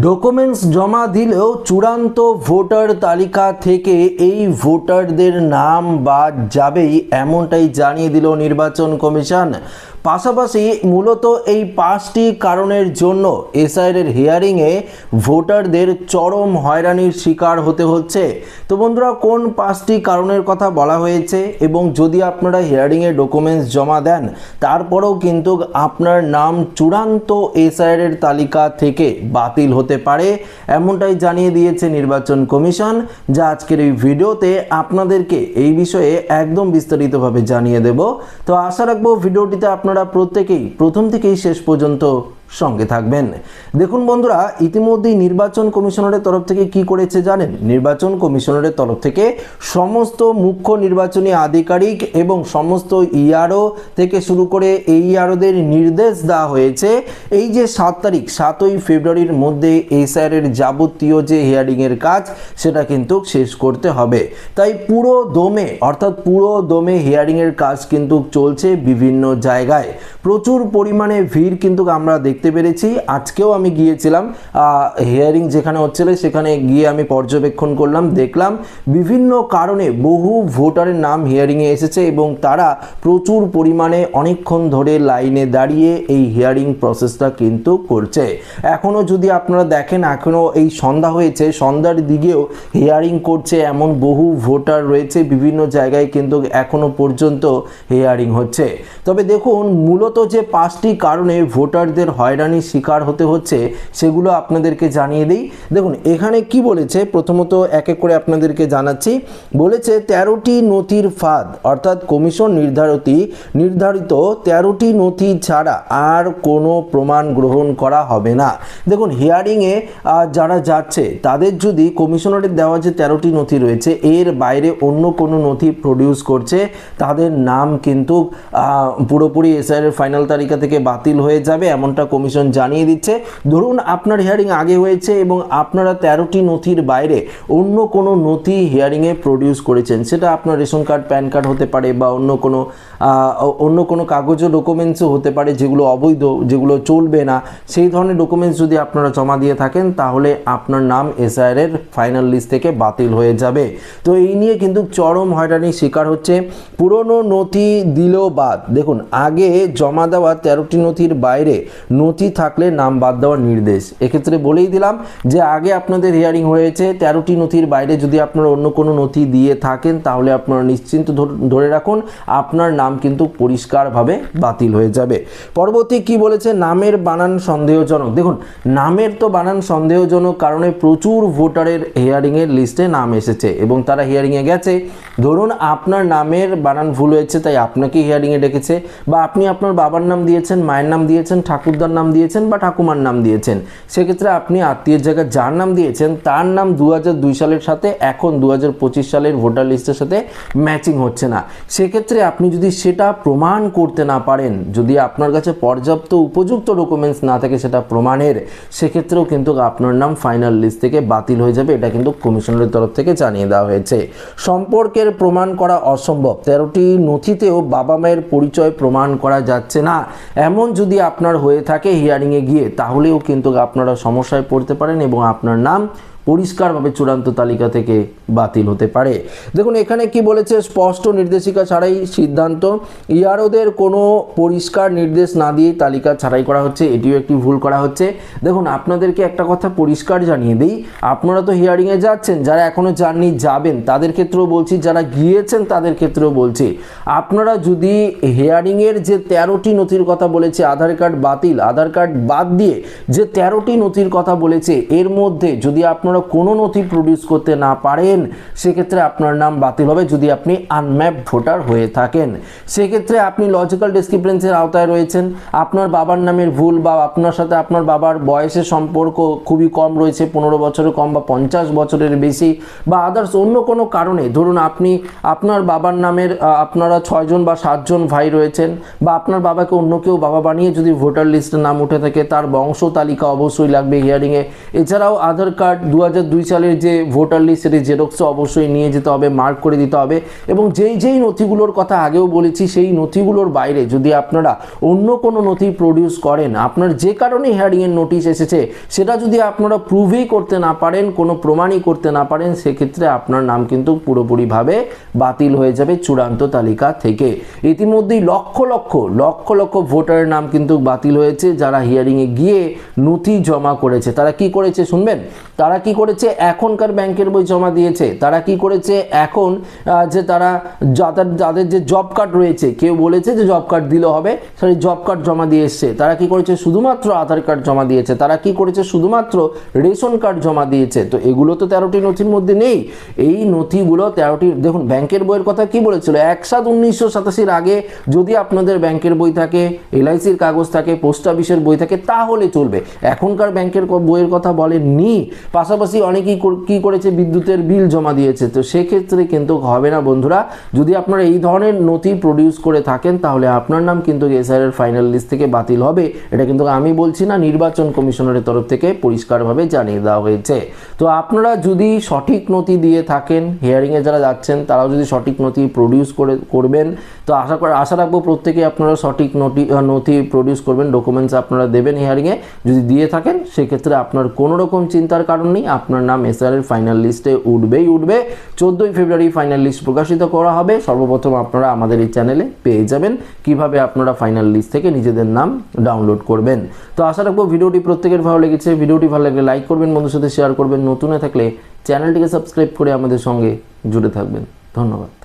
Documents জমা দিলেও চূড়ান্ত ভোটার তালিকা থেকে এই ভোটারদের নাম বাদ যাবেই, এমনটাই জানিয়ে দিল নির্বাচন কমিশন। পাশাপাশি মূলত এই পাঁচটি কারণের জন্য এসআইয়ের হিয়ারিংয়ে ভোটারদের চরম হয়রানির শিকার হতে হচ্ছে। তো বন্ধুরা, কোন পাঁচটি কারণের কথা বলা হয়েছে এবং যদি আপনারা হিয়ারিংয়ে ডকুমেন্টস জমা দেন, তারপরেও কিন্তু আপনার নাম চূড়ান্ত এসআইয়ের তালিকা থেকে বাতিল হতে পারে, এমনটাই জানিয়ে দিয়েছে নির্বাচন কমিশন। যা আজকের এই ভিডিওতে আপনাদেরকে এই বিষয়ে একদম বিস্তারিতভাবে জানিয়ে দেব। তো আশা রাখব ভিডিওটিতে আপনারা প্রত্যেকেই প্রথম থেকেই শেষ পর্যন্ত সঙ্গে থাকবেন। দেখুন বন্ধুরা, ইতিমধ্যেই নির্বাচন কমিশনারের তরফ থেকে কি করেছে জানেন? নির্বাচন কমিশনারের তরফ থেকে সমস্ত মুখ্য নির্বাচনী আধিকারিক এবং সমস্ত ইআরও থেকে শুরু করে এই ইআরওদের নির্দেশ দেওয়া হয়েছে। এই যে সাত তারিখ, সাতই ফেব্রুয়ারির মধ্যে এসআইআরের যাবতীয় যে হিয়ারিংয়ের কাজ, সেটা কিন্তু শেষ করতে হবে। তাই পুরো দমে, অর্থাৎ পুরো দমে হিয়ারিংয়ের কাজ কিন্তু চলছে বিভিন্ন জায়গায়। প্রচুর পরিমাণে ভিড় কিন্তু আমরা দেখতে পেরেছি। আজকেও আমি গিয়েছিলাম হিয়ারিং যেখানে হচ্ছিল সেখানে গিয়ে আমি পর্যবেক্ষণ করলাম, দেখলাম বিভিন্ন কারণে বহু ভোটারের নাম হিয়ারিংয়ে এসেছে এবং তারা প্রচুর পরিমাণে অনেকক্ষণ ধরে লাইনে দাঁড়িয়ে এই হিয়ারিং প্রসেসটা কিন্তু করছে। এখনও যদি আপনারা দেখেন এখনও এই সন্ধ্যা হয়েছে, সন্ধ্যার দিকেও হিয়ারিং করছে এমন বহু ভোটার রয়েছে, বিভিন্ন জায়গায় কিন্তু এখনও পর্যন্ত হিয়ারিং হচ্ছে। তবে দেখুন, মূলত যে পাঁচটি কারণে ভোটারদের হয়রানির শিকার হতে হচ্ছে, সেগুলো আপনাদেরকে জানিয়ে দিই। দেখুন, এখানে কি বলেছে? প্রথমত এক এক করে আপনাদেরকে জানাচ্ছি। বলেছে, তেরোটি নথির ফাঁদ, অর্থাৎ কমিশন নির্ধারিত নির্ধারিত তেরোটি নথি ছাড়া আর কোনো প্রমাণ গ্রহণ করা হবে না। দেখুন হিয়ারিংয়ে যারা যাচ্ছে, তাদের যদি কমিশনারের দেওয়া যে তেরোটি নথি রয়েছে, এর বাইরে অন্য কোনো নথি প্রডিউস করছে, তাদের নাম কিন্তু পুরোপুরি এসআইয়ের ফাইনাল তালিকা থেকে বাতিল হয়ে যাবে, এমনটা কমিশন জানিয়ে দিচ্ছে। ধরুন আপনার হিয়ারিং আগে হয়েছে এবং আপনারা তেরোটি নথির বাইরে অন্য কোনো নথি হিয়ারিংয়ে প্রডিউস করেছেন। সেটা আপনার রেশন কার্ড, প্যান কার্ড হতে পারে বা অন্য কোনো অন্য কোনো কাগজও ডকুমেন্টসও হতে পারে যেগুলো অবৈধ, যেগুলো চলবে না। সেই ধরনের ডকুমেন্টস যদি আপনারা জমা দিয়ে থাকেন, তাহলে আপনার নাম এসআইআরের ফাইনাল লিস্ট থেকে বাতিল হয়ে যাবে। তো এই নিয়ে কিন্তু চরম হয়রানির শিকার হচ্ছে। পুরনো নথি দিলেও বাদ। দেখুন, আগে জমা দেওয়া তেরোটি নথির বাইরে নথি থাকলে নাম বাদ দেওয়ার নির্দেশ। এক্ষেত্রে বলেই দিলাম যে, আগে আপনাদের হিয়ারিং হয়েছে, তেরোটি নথির বাইরে যদি আপনারা অন্য কোনো নথি দিয়ে থাকেন, তাহলে আপনারা নিশ্চিন্ত ধর- রাখুন, আপনার নাম কিন্তু পরিষ্কারভাবে বাতিল হয়ে যাবে। পরবর্তী কি বলেছে? নামের বানান সন্দেহজনক। দেখুন, নামের তো বানান সন্দেহজনক কারণে প্রচুর ভোটারের হিয়ারিংয়ের লিস্টে নাম এসেছে এবং তারা হিয়ারিংয়ে গেছে। ধরুন, আপনার নামের বানান ভুল হয়েছে, তাই আপনাকে হিয়ারিংয়ে ডেকেছে, বা আপনি আপনার বাবার নাম দিয়েছেন, মায়ের নাম দিয়েছেন, ঠাকুরদার নাম দিয়েছেন বা ঠাকুমার নাম দিয়েছেন। সেক্ষেত্রে আপনি আত্মীয়ের জায়গায় যার নাম দিয়েছেন, তার নাম দু সালের সাথে এখন দু হাজার পঁচিশ সালের ভোটার লিস্টের সাথে ম্যাচিং হচ্ছে না। সেক্ষেত্রে আপনি যদি সেটা প্রমাণ করতে না পারেন, যদি আপনার কাছে পর্যাপ্ত উপযুক্ত ডকুমেন্টস না থাকে সেটা প্রমাণের, সেক্ষেত্রেও কিন্তু আপনার নাম ফাইনাল লিস্ট থেকে বাতিল হয়ে যাবে। এটা কিন্তু কমিশনের তরফ থেকে জানিয়ে দেওয়া হয়েছে। সম্পর্কের প্রমাণ করা অসম্ভব। তেরোটি নথিতেও বাবা মায়ের পরিচয় প্রমাণ করা যাচ্ছে না। এমন যদি আপনার হয়ে থাকে হিয়ারিংয়ে গিয়ে তাহলেও কিন্তু আপনারা সমস্যায় পড়তে পারেন এবং আপনার নাম পরিষ্কারভাবে চূড়ান্ত তালিকা থেকে বাতিল হতে পারে। দেখুন, এখানে কি বলেছে, স্পষ্ট নির্দেশিকা ছাড়াই সিদ্ধান্ত। ইয়ারোদের কোনো পরিষ্কার নির্দেশ না দিয়ে তালিকা ছাড়াই করা হচ্ছে, এটিও একটি ভুল করা হচ্ছে। দেখুন, আপনাদেরকে একটা কথা পরিষ্কার জানিয়ে দিই, আপনারা তো হিয়ারিংয়ে যাচ্ছেন, যারা এখনও যাননি যাবেন, তাদের ক্ষেত্রেও বলছি, যারা গিয়েছেন, তাদের ক্ষেত্রেও বলছি। আপনারা যদি হিয়ারিংয়ের যে তেরোটি নথির কথা বলেছে, আধার কার্ড বাতিল, আধার কার্ড বাদ দিয়ে যে তেরোটি নথির কথা বলেছে, এর মধ্যে যদি আপনারা কোনো নথি প্রডিউস করতে না পারেন, সেক্ষেত্রে আপনার নাম বাতিল হবে যদি আপনি আনম্যাপ ভোটার হয়ে থাকেন। সেক্ষেত্রে আপনি লজিক্যাল ডিসক্রিপেন্সের আওতায় রয়েছেন। আপনার বাবার নামের ভুল বা আপনার সাথে আপনার বাবার বয়সের সম্পর্ক খুবই কম রয়েছে, পনেরো বছরের কম বা পঞ্চাশ বছরের বেশি বা আদার্স অন্য কোনো কারণে। ধরুন আপনি আপনার বাবার নামের আপনারা ছয়জন বা সাতজন ভাই রয়েছেন বা আপনার বাবাকে অন্য কেউ বাবা বানিয়ে যদি ভোটার লিস্টে নাম উঠে থাকে, তার বংশ তালিকা অবশ্যই লাগবে হিয়ারিংয়ে এছাড়াও আধার কার্ড দু দুই সালের যে ভোটার লিস্ট সেটি জেরক্স অবশ্যই নিয়ে যেতে হবে মার্ক করে দিতে হবে এবং যেই যেই নথিগুলোর কথা আগেও বলেছি, সেই নথিগুলোর বাইরে যদি আপনারা অন্য কোনো নথি প্রডিউস করেন, আপনার যে কারণে হিয়ারিংয়ের নোটিশ এসেছে, সেটা যদি আপনারা প্রুভই করতে না পারেন, কোনো প্রমাণই করতে না পারেন, সেক্ষেত্রে আপনার নাম কিন্তু পুরোপুরিভাবে বাতিল হয়ে যাবে চূড়ান্ত তালিকা থেকে। ইতিমধ্যেই লক্ষ লক্ষ লক্ষ লক্ষ ভোটারের নাম কিন্তু বাতিল হয়েছে, যারা হিয়ারিংয়ে গিয়ে নথি জমা করেছে। তারা কি করেছে শুনবেন? তারা কি করেছে? এখনকার ব্যাংকের বই জমা দিয়েছে। তারা কি করেছে? এখন যে তারা যাদের যাদের যে জব কার্ড রয়েছে, কেউ বলেছে যে জব কার্ড দিলে হবে সেই জব কার্ড জমা দিয়ে এসছে। তারা কি করেছে? শুধুমাত্র আধার কার্ড জমা দিয়েছে। তারা কি করেছে? শুধুমাত্র রেশন কার্ড জমা দিয়েছে। তো এগুলো তো তেরোটি নথির মধ্যে নেই। এই নথিগুলো তেরোটি, দেখুন, ব্যাংকের বইয়ের কথা কি বলেছিল? এক সাত উনিশশো সাতাশির আগে যদি আপনাদের ব্যাংকের বই থাকে, এলআইসির কাগজ থাকে, পোস্ট অফিসের বই থাকে, তাহলে চলবে। এখনকার ব্যাংকের বইয়ের কথা বলেননি। পাশাপাশি অনেকেই কর- কি করেছে? বিদ্যুতের বিল জমা দিয়েছে। তো সেক্ষেত্রে কিন্তু হবে না, বন্ধুরা। যদি আপনারা এই ধরনের নথি প্রডিউস করে থাকেন, তাহলে আপনার নাম কিন্তু এসআর এর ফাইনাল লিস্ট থেকে বাতিল হবে। এটা কিন্তু আমি বলছি না, নির্বাচন কমিশনারের তরফ থেকে পরিষ্কারভাবে জানিয়ে দেওয়া হয়েছে। তো আপনারা যদি সঠিক নথি দিয়ে থাকেন হিয়ারিংয়ে যারা যাচ্ছেন, তারাও যদি সঠিক নথি প্রডিউস করে, করবেন তো আশা করে আশা রাখব প্রত্যেকে আপনারা সঠিক আহ, নথি প্রডিউস করবেন ডকুমেন্টস আপনারা দেবেন হিয়ারিংয়ে যদি দিয়ে থাকেন সেক্ষেত্রে আপনার কোনো রকম চিন্তার কারণ নেই। আপনার নাম এসআর এর ফাইনাল লিস্টে উঠবেই উঠবে। চোদ্দোই ফেব্রুয়ারি ফাইনাল লিস্ট প্রকাশিত করা হবে। সর্বপ্রথম আপনারা আমাদের এই চ্যানেলে পেয়ে যাবেন কীভাবে আপনারা ফাইনাল লিস্ট থেকে নিজেদের নাম ডাউনলোড করবেন। তো আশা রাখব ভিডিওটি প্রত্যেকের ভালো লেগেছে। ভিডিওটি ভালো লাগলে লাইক করবেন বন্ধুর সাথে শেয়ার করবেন। নতুন থাকলে চ্যানেলটিকে সাবস্ক্রাইব করে আমাদের সঙ্গে জুড়ে থাকবেন। ধন্যবাদ।